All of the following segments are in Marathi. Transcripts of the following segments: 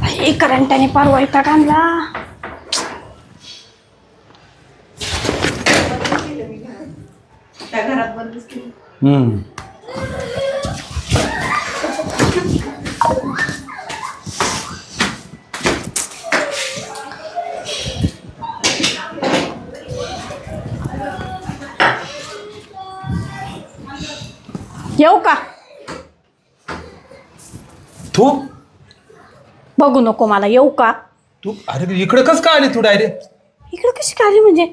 बाई करंटाने पार वैताग आणला त्या घरात बंदच केली. हम्म. येऊ का? तू? बघू नको मला येऊ का? तू? अरे इकडे कस का आली तू डायरेक्ट इकडे कशी खाली म्हणजे?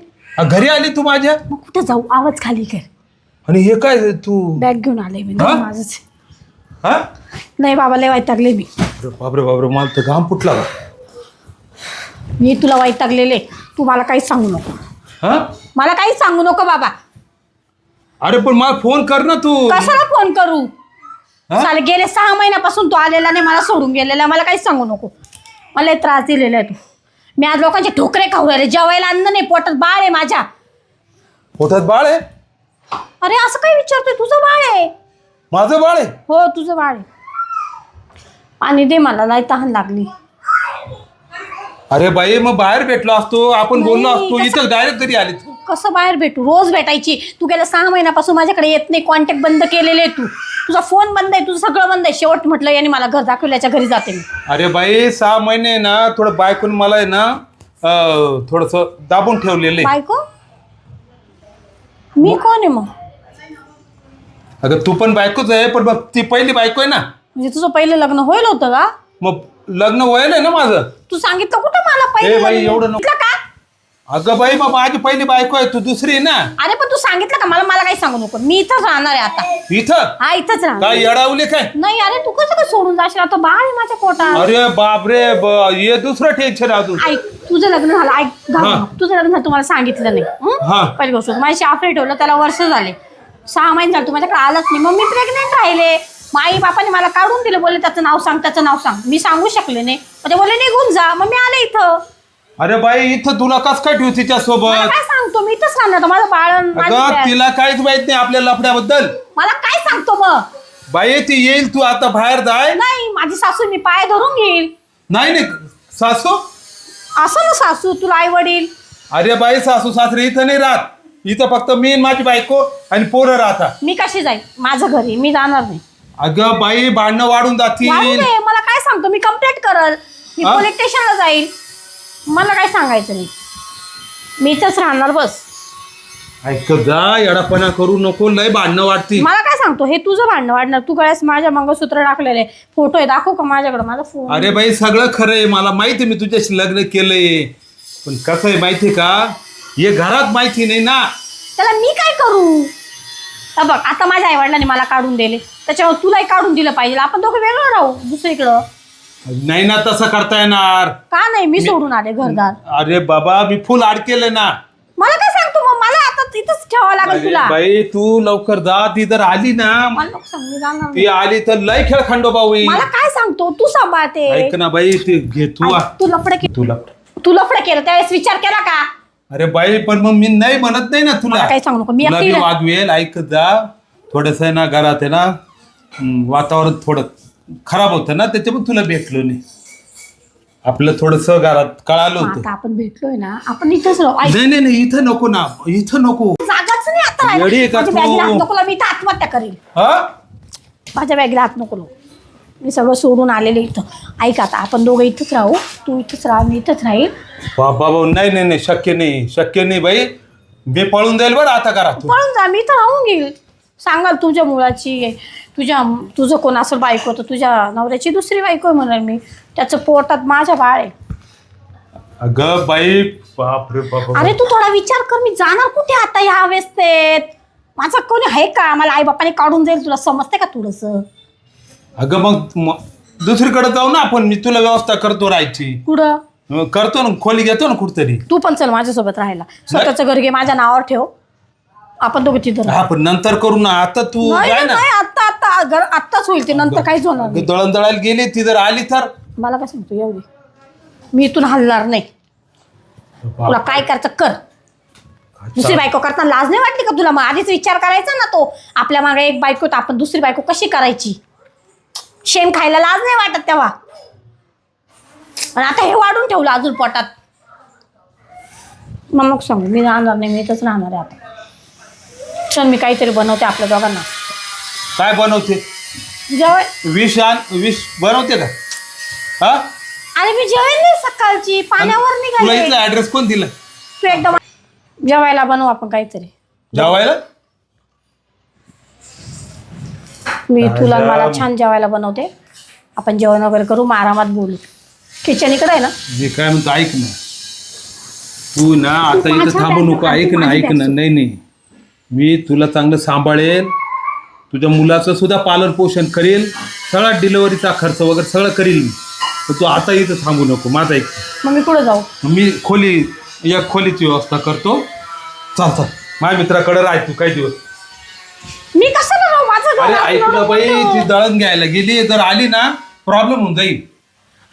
घरी आली तू माझ्या? मग कुठे जाऊ? आवाज खाली कर. आणि हे काय तू? बॅग घेऊन आले मी हा? माझच. हा? नाही बाबा लय वैतागले मी. अरे बापरे बापरे मला तर घाम फुटला बा. मी तुला वैतागलेले तू मला काहीच सांगू नको. हा? मला काहीच सांगू नको बाबा. अरे पण मला फोन कर ना तू. कशाला फोन करू? चालेल गेले सहा महिन्यापासून तू आलेला नाही मला सोडून गेलेला मला काहीच सांगू नको. मला लय त्रास दिलेला आहे तू. मी आज लोकांचे ठोकरे खाऊ राहिले. जेवायला अन्न नाही पोटात बाळ आहे माझ्या. पोटात बाळ आहे? अरे असं काय विचारतोय? तुझं बाळ आहे. माझं बाळ आहे? हो तुझं बाळ आहे. पाणी दे मला नाही तहान लागली. अरे बाई मग बाहेर भेटलो असतो. आपण बोललो नाही, असतो. कसं- इथं डायरेक्ट घरी आली तू कसं बाहेर भेटू? रोज भेटायची. तू गेल्या सहा महिन्यापासून माझ्याकडे येत नाही. कॉन्टॅक्ट बंद केलेले आहे तू. तुझा फोन बंद आहे. तुझं सगळं बंद आहे. शेवट म्हटलं याने मला घर दाखवल्याच्या घरी जाते मी. अरे बाई सहा महिने आहे ना थोडं बायकून मला आहे ना थोडस दाबून ठेवलेलं आहे. बायको? मी कोण आहे मग? अगं तू पण बायकोच आहे पण मग ती पहिली बायको आहे ना. म्हणजे तुझं पहिलं लग्न होईल होतं का? मग लग्न व्हायला आहे ना माझं. तू सांगितलं कुठं मला ए पहिलं बाई? एवढं नको. का? अगं बाई मग माझी पहिली बायको आहे तू दुसरी आहे ना? अरे पण तू सांगितलं का? मला मला काही सांगू नको. मी इथंच राहणार आहे आता. इथं? हा इथंच राहणार. काय येडावले काय? नाही अरे तू कसं काय सोडून जाशील? आता बाळ आहे माझ्या पोटात. अरे बापरे ब- हे दुसरं टेन्शन अजून. ऐक तुझं लग्न झालं. ऐक घाबरू हा. नको. तुझं लग्न झालं तुम्हाला सांगितलं नाही. हं? हा. पहिली गोष्ट माझी आफरे ठेवलं त्याला वर्ष झाले. सहा महिने झाले तू माझ्याकडे आलाच नाही. मग मी प्रेग्नेंट राहिले. मग आई बापाने मला काढून दिलं. बोलले त्याचं नाव सांग त्याचं नाव सांग. मी सांगू शकले नाही. मग ते बोलले निघून जा. मग मी आले इथं. अरे बाई इथं तुला कस काय ठेवू तिच्या मला सोबत काय सांगतो? मी इथंच राहणार होतं. माझं बाळ आणि माझी अगं बॅग. तिला काहीच माहीत नाही आपल्या लफड्याबद्दल. मला काय सांगतो मग? बाई ती येईल तू आता बाहेर जाय. नाही माझी सासू मी पाय धरून घेईल. नाही नाही सासू? असं ना सासू तुला आई वडील अरे बाई सासू सासरे इथं नाही राहत. इथं फक्त मी आणि माझी बायको आणि पोरं राहतात. मी कशी जाईल? माझं घरी मी जाणार नाही. अगं बाई भांडणं वाढून वाढू जातील दे मला काय सांगतो? मी कंप्लेंट करल. मी हा? पोलीस स्टेशनला जाईल. मला काय सांगायचं नाही. मी इथंच राहणार बस. ऐक जा येडापणा करू नको लय भांडणं वाढतील. मला काय सांगतो हे तुझं भांडणं वाढणार. तू गळ्यास माझ्या मंगळसूत्र टाकलेले फोटो आहे दाखव का माझ्याकडे माझा फोन अरे बाई सगळं खरं आहे. मला माहिती आहे मी तुझ्याशी लग्न केलंय. पण कसं आहे माहिती आहे का? हे घरात माहिती नाही ना. त्याला मी काय करू? हा बघ आता माझ्या आई वडिलांनी मला काढून दिले. त्याच्यावर तुलाही काढून दिलं पाहिजे. आपण दोघं वेगळं राहू दुसरीकडं. नाही ना तसं करता येणार. का नाही? मी सोडून आले घरदार. अरे बाबा मी फुल आड केलंय ना. मला काय सांगतो मग? मला आता तिथंच ठेवावं लागेल अरे तुला. बाई तू लवकर जा. ती जर आली ना मला नको सांग मी जाणार नाही. ती आली तर लय खेळ खंडोबा होईल मला काय सांगतो? तू सांभाळते ऐक ना बाई ते घे तू आ- ऐक, तू लफडे के- तू लप तू लफडे केलं त्यावेळेस विचार केला का? अरे बाई पण मग मी नाही म्हणत नाही ना तुला. मला काही सांगू नको. मी तुला एकटी बी राह- वागवेल ऐकत जा. थोडस आहे ना घरात आहे ना हम्म, वातावरण थोडं खराब होतं ना त्याच्यामुळे तुला भेटलो नाही. आपलं थोडस घरात कळालं होतं. आता आपण भेटलोय ना आपण इथंच राहू. ऐक, नाही नाही नाही इथं नको ना इथं नको. जागाच नाही आता राहिला. येडी आहे का माझ्या तू? बॅगला हात नको लावू, मी इथं आत्महत्या करेल हा? माझ्या बॅगला हात नको लावू. मी सगळं सोडून आलेले इथं. ऐक आता आपण दोघं इथंच राहू. तू इथंच राहा मी इथंच राहील. बाबा भाऊ नाही नाही नाही शक्य नाही शक्य नाही बाई. मी पळून जाईल बरं आता करा तू पळून जा मी इथं राहून घेईल. सांगाल तुझ्या मुलाची. तुझ्या तुझं कोण असं बायको तर तुझ्या नवऱ्याची दुसरी बायको आहे म्हणाल मी. त्याचं पोटात माझ्या बाळ आहे. अगं बाई बाप रे बाप अरे तू थोडा विचार कर मी जाणार कुठे आता ह्या अवस्थेत? माझा कोणी आहे का? मला आई बापाने काढून जाईल तुला समजते का थोडस? अगं मग म- दुसरीकडे जाऊ ना आपण. मी तुला व्यवस्था करतो राहायची. कुठं? करतो ना खोली घेतो ना कुठतरी. तू पण चल माझ्यासोबत राहायला. स्वतःचं घर घे माझ्या नावावर ठेव. आपण दोघं तिथं राहू. हा पण नंतर करू ना. आता तू नाही जाय नाही, ना. नाही आता आता घर आत्ताच होईल ते नंतर काहीच होणार नाही. दळण दळायला गेली ती जर आली तर? मला काय सांगतो एवढी. मी इथून हलणार नाही. तुला काय करायचं कर. दुसरी बायको करताना लाज नाही वाटली का तुला? मग आधीच विचार करायचा ना तो. आपल्या मागे एक बायको तर आपण दुसरी बायको कशी करायची? शेम खायला लाज नाही वाटत तेव्हा. आणि आता हे वाढून ठेवलं अजून पोटात. मग मग सांगू मी राहणार नाही मी इथंच राहणार आहे आता. चल मी काहीतरी बनवते आपल्या दोघांना. काय बनवते? जेवण? विष आण विष बनवते का? हा? अरे मी जेवेल नाही सकाळची पाण्यावर तुला निघाले. इथला ऍड्रेस कोण दिला? तू एकदम जेवायला बनवू आपण काहीतरी. जेवायला? मी तुला आणि मला. छान जेवायला बनवते. आपण जेवण वगैरे करू मग आरामात बोलू. किचन इकडे आहे ना? मी काय म्हणतो ऐक ना. तू ना आता इथं माझ्या थांबू नको बॅगचं ऐक ना माझी ऐक ना. नाही नाही. मी तुला चांगलं सांभाळेल तुझ्या मुलाचं सुद्धा पालन पोषण करेल सगळा डिलिव्हरीचा खर्च वगैरे सगळं करील मी. तर तू आता इथं थांबू नको. माझा ऐक मग मी कुठं जाऊ. मी खोली या खोलीची व्यवस्था करतो. चाल चाल. माझ्या मित्राकडे राह तू काही दिवस. मी कसं माझं घर अरे आहे, ऐक ना एवढं बाई मोठं. ती दळण घ्यायला गेली. जर आली ना प्रॉब्लेम होऊन जाईल.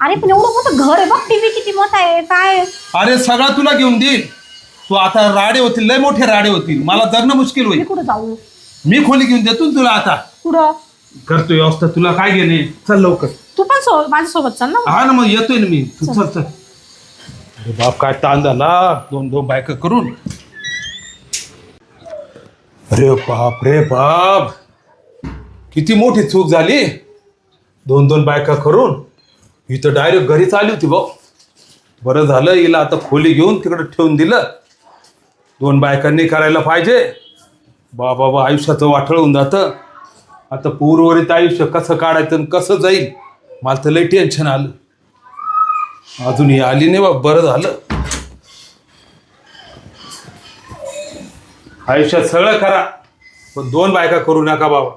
अरे पण एवढं मोठं घर आहे बघ. टीव्ही किती मोठा आहे? काय? अरे सगळं तुला घेऊन देईल तू आता राडे होतील लय मोठे राडे होतील. मला जगणं मुश्किल मी होईल कुठं जाऊ? मी खोली घेऊन देतो ना तुला आता. कुठं? करतो व्यवस्था तुला काय घेणे? चल लवकर. तू पण सो माझ्यासोबत चल ना हा ना मग येतोय ना मी. तू चल. चल अरे बाप काय ताण झाला. दोन दोन बायक करून. अरे बाप रे बाप. किती मोठी चूक झाली. दोन दोन बायका करून. इथं डायरेक्ट घरीच आली होती भाऊ. बरं झालं हिला आता खोली घेऊन तिकडं ठेवून दिलं. दोन बायकांनी करायला पाहिजे. बा बाबा आयुष्याचं वाठळ होऊन जातं. आता पूर्वरित आयुष्य कसं काढायचं आणि कसं जाईल मला तर लई टेन्शन आलं. अजूनही आली नाही बा बरं झालं. आयुष्यात सगळं करा पण दोन बायका करू नका बाबा.